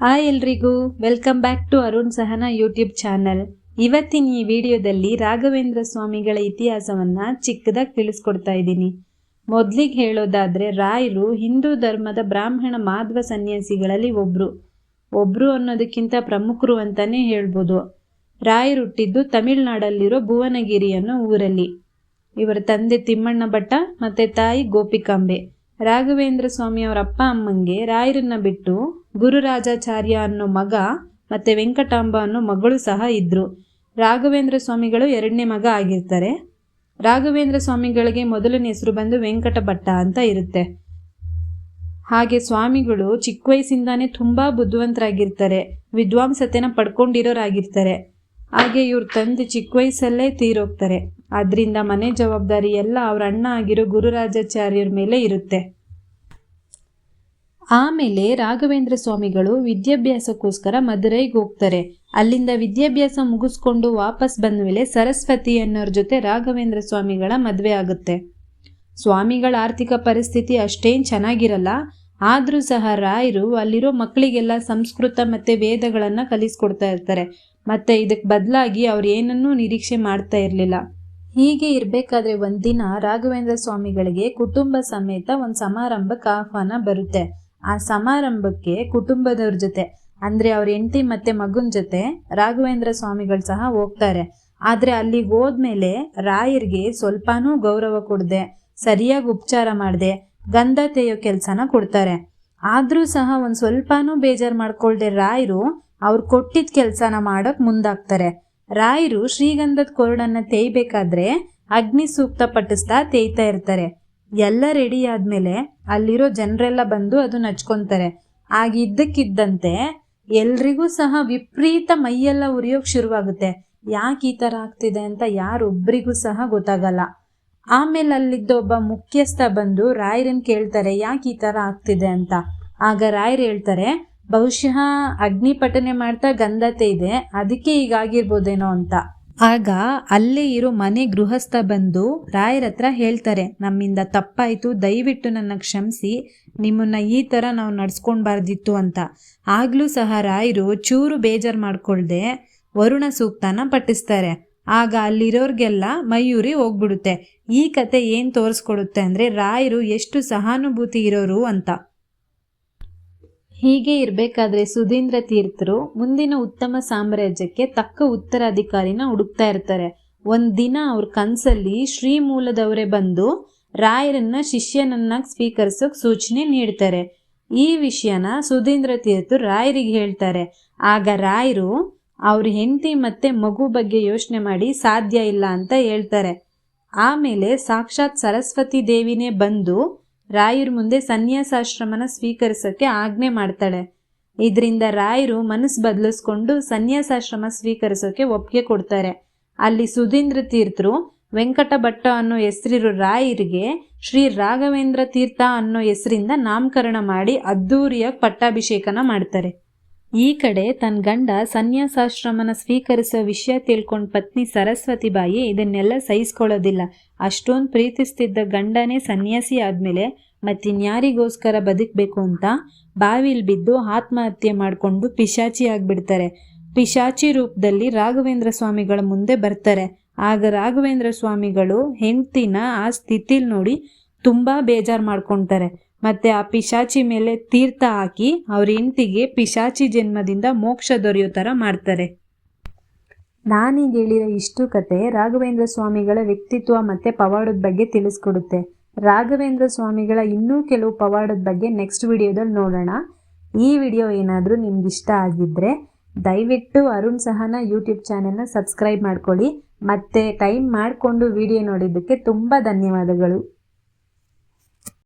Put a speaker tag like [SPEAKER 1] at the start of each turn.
[SPEAKER 1] Hi ಎಲ್ರಿಗೂ, welcome back to Arun Sahana YouTube channel. ಇವತ್ತಿನ ಈ ವಿಡಿಯೋದಲ್ಲಿ ರಾಘವೇಂದ್ರ ಸ್ವಾಮಿಗಳ ಇತಿಹಾಸವನ್ನ ಚಿಕ್ಕದಾಗಿ ತಿಳಿಸ್ಕೊಡ್ತಾ ಇದ್ದೀನಿ. ಮೊದಲಿಗೆ ಹೇಳೋದಾದ್ರೆ, ರಾಯರು ಹಿಂದೂ ಧರ್ಮದ ಬ್ರಾಹ್ಮಣ ಮಾಧ್ವ ಸನ್ಯಾಸಿಗಳಲ್ಲಿ ಒಬ್ರು. ಒಬ್ರು ಅನ್ನೋದಕ್ಕಿಂತ ಪ್ರಮುಖರು ಅಂತಾನೆ ಹೇಳ್ಬೋದು. ರಾಯರು ಹುಟ್ಟಿದ್ದು ತಮಿಳುನಾಡಲ್ಲಿರೋ ಭುವನಗಿರಿ ಅನ್ನೋ ಊರಲ್ಲಿ. ಇವರ ತಂದೆ ತಿಮ್ಮಣ್ಣ ಭಟ್ಟ ಮತ್ತೆ ತಾಯಿ ಗೋಪಿಕಾಂಬೆ. ರಾಘವೇಂದ್ರ ಸ್ವಾಮಿ ಅವರ ಅಪ್ಪ ಅಮ್ಮಂಗೆ ರಾಯರನ್ನ ಬಿಟ್ಟು ಗುರುರಾಜಾಚಾರ್ಯ ಅನ್ನೋ ಮಗ ಮತ್ತೆ ವೆಂಕಟಾಂಬ ಅನ್ನೋ ಮಗಳು ಸಹ ಇದ್ದರು ರಾಘವೇಂದ್ರ ಸ್ವಾಮಿಗಳು ಎರಡನೇ ಮಗ ಆಗಿರ್ತಾರೆ. ರಾಘವೇಂದ್ರ ಸ್ವಾಮಿಗಳಿಗೆ ಮೊದಲನೇ ಹೆಸರು ಬಂದು ವೆಂಕಟ ಭಟ್ಟ ಅಂತ ಇರುತ್ತೆ. ಹಾಗೆ ಸ್ವಾಮಿಗಳು ಚಿಕ್ಕ ವಯಸ್ಸಿಂದಾನೇ ತುಂಬಾ ಬುದ್ಧಿವಂತರಾಗಿರ್ತಾರೆ. ವಿದ್ವಾಂಸತೆನ ಪಡ್ಕೊಂಡಿರೋರಾಗಿರ್ತಾರೆ. ಹಾಗೆ ಇವ್ರ ತಂದೆ ಚಿಕ್ಕ ವಯಸ್ಸಲ್ಲೇ ತೀರೋಗ್ತಾರೆ. ಅದರಿಂದ ಮನೆ ಜವಾಬ್ದಾರಿ ಎಲ್ಲ ಅವ್ರ ಅಣ್ಣ ಆಗಿರೋ ಗುರುರಾಜಾಚಾರ್ಯರ ಮೇಲೆ ಇರುತ್ತೆ. ಆಮೇಲೆ ರಾಘವೇಂದ್ರ ಸ್ವಾಮಿಗಳು ವಿದ್ಯಾಭ್ಯಾಸಕ್ಕೋಸ್ಕರ ಮದುರೈಗೆ ಹೋಗ್ತಾರೆ. ಅಲ್ಲಿಂದ ವಿದ್ಯಾಭ್ಯಾಸ ಮುಗಿಸ್ಕೊಂಡು ವಾಪಸ್ ಬಂದ ಮೇಲೆ ಸರಸ್ವತಿ ಅನ್ನೋರ ಜೊತೆ ರಾಘವೇಂದ್ರ ಸ್ವಾಮಿಗಳ ಮದುವೆ ಆಗುತ್ತೆ. ಸ್ವಾಮಿಗಳ ಆರ್ಥಿಕ ಪರಿಸ್ಥಿತಿ ಅಷ್ಟೇನು ಚೆನ್ನಾಗಿರಲ್ಲ. ಆದರೂ ಸಹ ರಾಯರು ಅಲ್ಲಿರೋ ಮಕ್ಕಳಿಗೆಲ್ಲ ಸಂಸ್ಕೃತ ಮತ್ತು ವೇದಗಳನ್ನು ಕಲಿಸ್ಕೊಡ್ತಾ ಇರ್ತಾರೆ. ಮತ್ತು ಇದಕ್ಕೆ ಬದಲಾಗಿ ಅವ್ರು ಏನನ್ನೂ ನಿರೀಕ್ಷೆ ಮಾಡ್ತಾ ಇರಲಿಲ್ಲ. ಹೀಗೆ ಇರಬೇಕಾದ್ರೆ ಒಂದಿನ ರಾಘವೇಂದ್ರ ಸ್ವಾಮಿಗಳಿಗೆ ಕುಟುಂಬ ಸಮೇತ ಒಂದು ಸಮಾರಂಭಕ್ಕೆ ಆಹ್ವಾನ ಬರುತ್ತೆ. ಆ ಸಮಾರಂಭಕ್ಕೆ ಕುಟುಂಬದವ್ರ ಜೊತೆ, ಅಂದ್ರೆ ಅವ್ರ ಹೆಂಡತಿ ಮತ್ತೆ ಮಗುನ್ ಜೊತೆ ರಾಘವೇಂದ್ರ ಸ್ವಾಮಿಗಳು ಸಹ ಹೋಗ್ತಾರೆ. ಆದ್ರೆ ಅಲ್ಲಿ ಹೋದ್ಮೇಲೆ ರಾಯರಿಗೆ ಸ್ವಲ್ಪನೂ ಗೌರವ ಕೊಡದೆ, ಸರಿಯಾಗಿ ಉಪಚಾರ ಮಾಡದೆ, ಗಂಧ ತೆಯ್ಯೋ ಕೆಲಸನ ಕೊಡ್ತಾರೆ. ಆದರೂ ಸಹ ಒಂದ್ ಸ್ವಲ್ಪನೂ ಬೇಜಾರು ಮಾಡ್ಕೊಳ್ದೆ ರಾಯರು ಅವ್ರು ಕೊಟ್ಟಿದ್ ಕೆಲಸನ ಮಾಡಕ್ ಮುಂದಾಗ್ತಾರೆ. ರಾಯರು ಶ್ರೀಗಂಧದ ಕೊರಡನ್ನ ತೇಯ್ಬೇಕಾದ್ರೆ ಅಗ್ನಿ ಸೂಕ್ತ ಪಟ್ಟಿಸ್ತಾ ತೇಯ್ತಾ ಇರ್ತಾರೆ. ಎಲ್ಲ ರೆಡಿ ಆದ್ಮೇಲೆ ಅಲ್ಲಿರೋ ಜನರೆಲ್ಲ ಬಂದು ಅದು ನಚ್ಕೊತಾರೆ. ಆಗಿದ್ದಕ್ಕಿದ್ದಂತೆ ಎಲ್ರಿಗೂ ಸಹ ವಿಪರೀತ ಮೈಯೆಲ್ಲ ಉರಿಯೋಕೆ ಶುರುವಾಗುತ್ತೆ. ಯಾಕೆ ಈ ಥರ ಆಗ್ತಿದೆ ಅಂತ ಯಾರೊಬ್ಬರಿಗೂ ಸಹ ಗೊತ್ತಾಗಲ್ಲ. ಆಮೇಲೆ ಅಲ್ಲಿದ್ದ ಒಬ್ಬ ಮುಖ್ಯಸ್ಥ ಬಂದು ರಾಯರನ್ನು ಕೇಳ್ತಾರೆ, ಯಾಕೆ ಈ ಥರ ಆಗ್ತಿದೆ ಅಂತ? ಆಗ ರಾಯರ್ ಹೇಳ್ತಾರೆ, ಬಹುಶಃ ಅಗ್ನಿಪಟನೆ ಮಾಡ್ತಾ ಗಂಧತೆ ಇದೆ, ಅದಕ್ಕೆ ಈಗಾಗಿರ್ಬೋದೇನೋ ಅಂತ. ಆಗ ಅಲ್ಲೇ ಇರೋ ಮನೆ ಗೃಹಸ್ಥ ಬಂದು ರಾಯರ ಹತ್ರ ಹೇಳ್ತಾರೆ, ನಮ್ಮಿಂದ ತಪ್ಪಾಯಿತು, ದಯವಿಟ್ಟು ನನ್ನ ಕ್ಷಮಿಸಿ, ನಿಮ್ಮನ್ನ ಈ ಥರ ನಾವು ನಡ್ಸ್ಕೊಳ್ಬಾರ್ದಿತ್ತು ಅಂತ. ಆಗಲೂ ಸಹ ರಾಯರು ಚೂರು ಬೇಜಾರು ಮಾಡ್ಕೊಳ್ದೆ ವರುಣ ಸೂಕ್ತನ ಪಟ್ಟಿಸ್ತಾರೆ ಆಗ ಅಲ್ಲಿರೋರ್ಗೆಲ್ಲ ಮಯೂರಿ ಹೋಗ್ಬಿಡುತ್ತೆ. ಈ ಕತೆ ಏನು ತೋರಿಸ್ಕೊಡುತ್ತೆ ಅಂದರೆ, ರಾಯರು ಎಷ್ಟು ಸಹಾನುಭೂತಿ ಇರೋರು ಅಂತ. ಹೀಗೆ ಇರಬೇಕಾದ್ರೆ ಸುಧೀಂದ್ರ ತೀರ್ಥರು ಮುಂದಿನ ಉತ್ತಮ ಸಾಮ್ರಾಜ್ಯಕ್ಕೆ ತಕ್ಕ ಉತ್ತರಾಧಿಕಾರಿನ ಹುಡುಕ್ತಾ ಇರ್ತಾರೆ. ಒಂದ್ ದಿನ ಅವ್ರ ಕನ್ಸಲ್ಲಿ ಶ್ರೀಮೂಲದವರೇ ಬಂದು ರಾಯರನ್ನ ಶಿಷ್ಯನನ್ನಾಗಿ ಸ್ವೀಕರಿಸೋಕೆ ಸೂಚನೆ ನೀಡ್ತಾರೆ. ಈ ವಿಷಯನ ಸುಧೀಂದ್ರ ತೀರ್ಥರು ರಾಯರಿಗೆ ಹೇಳ್ತಾರೆ. ಆಗ ರಾಯರು ಅವ್ರ ಹೆಂಡತಿ ಮತ್ತೆ ಮಗು ಬಗ್ಗೆ ಯೋಚನೆ ಮಾಡಿ ಸಾಧ್ಯ ಇಲ್ಲ ಅಂತ ಹೇಳ್ತಾರೆ. ಆಮೇಲೆ ಸಾಕ್ಷಾತ್ ಸರಸ್ವತಿ ದೇವಿನೇ ಬಂದು ರಾಯರ ಮುಂದೆ ಸನ್ಯಾಸಾಶ್ರಮನ ಸ್ವೀಕರಿಸೋಕ್ಕೆ ಆಜ್ಞೆ ಮಾಡ್ತಾಳೆ. ಇದರಿಂದ ರಾಯರು ಮನಸ್ಸು ಬದಲಿಸ್ಕೊಂಡು ಸನ್ಯಾಸಾಶ್ರಮ ಸ್ವೀಕರಿಸೋಕೆ ಒಪ್ಪಿಗೆ ಕೊಡ್ತಾರೆ. ಅಲ್ಲಿ ಸುಧೀಂದ್ರ ತೀರ್ಥರು ವೆಂಕಟ ಭಟ್ಟ ಅನ್ನೋ ಹೆಸರಿರೋ ರಾಯರಿಗೆ ಶ್ರೀ ರಾಘವೇಂದ್ರ ತೀರ್ಥ ಅನ್ನೋ ಹೆಸರಿಂದ ನಾಮಕರಣ ಮಾಡಿ ಅದ್ದೂರಿಯಾಗಿ ಪಟ್ಟಾಭಿಷೇಕನ ಮಾಡ್ತಾರೆ. ಈ ಕಡೆ ತನ್ನ ಗಂಡ ಸನ್ಯಾಸಾಶ್ರಮನ ಸ್ವೀಕರಿಸೋ ವಿಷಯ ತಿಳ್ಕೊಂಡು ಪತ್ನಿ ಸರಸ್ವತಿ ಬಾಯಿ ಇದನ್ನೆಲ್ಲ ಸಹಿಸ್ಕೊಳ್ಳೋದಿಲ್ಲ. ಅಷ್ಟೊಂದು ಪ್ರೀತಿಸ್ತಿದ್ದ ಗಂಡನೇ ಸನ್ಯಾಸಿ ಆದಮೇಲೆ ಮತ್ತಿನ್ಯಾರಿಗೋಸ್ಕರ ಬದುಕಬೇಕು ಅಂತ ಬಾವಿಲ್ ಬಿದ್ದು ಆತ್ಮಹತ್ಯೆ ಮಾಡಿಕೊಂಡು ಪಿಶಾಚಿ ಆಗಿಬಿಡ್ತಾರೆ. ಪಿಶಾಚಿ ರೂಪದಲ್ಲಿ ರಾಘವೇಂದ್ರ ಸ್ವಾಮಿಗಳ ಮುಂದೆ ಬರ್ತಾರೆ. ಆಗ ರಾಘವೇಂದ್ರ ಸ್ವಾಮಿಗಳು ಹೆಂಡ್ತಿನ ಆ ಸ್ಥಿತಿಲಿ ನೋಡಿ ತುಂಬ ಬೇಜಾರು ಮಾಡ್ಕೊತಾರೆ. ಮತ್ತೆ ಆ ಪಿಶಾಚಿ ಮೇಲೆ ತೀರ್ಥ ಹಾಕಿ ಅವ್ರ ಹೆಂಡತಿಗೆ ಪಿಶಾಚಿ ಜನ್ಮದಿಂದ ಮೋಕ್ಷ ದೊರೆಯೋ ಥರ ಮಾಡ್ತಾರೆ. ನಾನೀಗ ಹೇಳಿರೋ ಇಷ್ಟು ಕತೆ ರಾಘವೇಂದ್ರ ಸ್ವಾಮಿಗಳ ವ್ಯಕ್ತಿತ್ವ ಮತ್ತು ಪವಾಡದ ಬಗ್ಗೆ ತಿಳಿಸ್ಕೊಡುತ್ತೆ. ರಾಘವೇಂದ್ರ ಸ್ವಾಮಿಗಳ ಇನ್ನೂ ಕೆಲವು ಪವಾಡದ ಬಗ್ಗೆ ನೆಕ್ಸ್ಟ್ ವಿಡಿಯೋದಲ್ಲಿ ನೋಡೋಣ. ಈ ವಿಡಿಯೋ ಏನಾದರೂ ನಿಮ್ಗೆ ಇಷ್ಟ ಆಗಿದ್ದರೆ ದಯವಿಟ್ಟು ಅರುಣ್ ಸಹನ ಯೂಟ್ಯೂಬ್ ಚಾನೆಲ್ನ ಸಬ್ಸ್ಕ್ರೈಬ್ ಮಾಡ್ಕೊಳ್ಳಿ. ಮತ್ತು ಟೈಮ್ ಮಾಡಿಕೊಂಡು ವಿಡಿಯೋ ನೋಡಿದ್ದಕ್ಕೆ ತುಂಬ ಧನ್ಯವಾದಗಳು.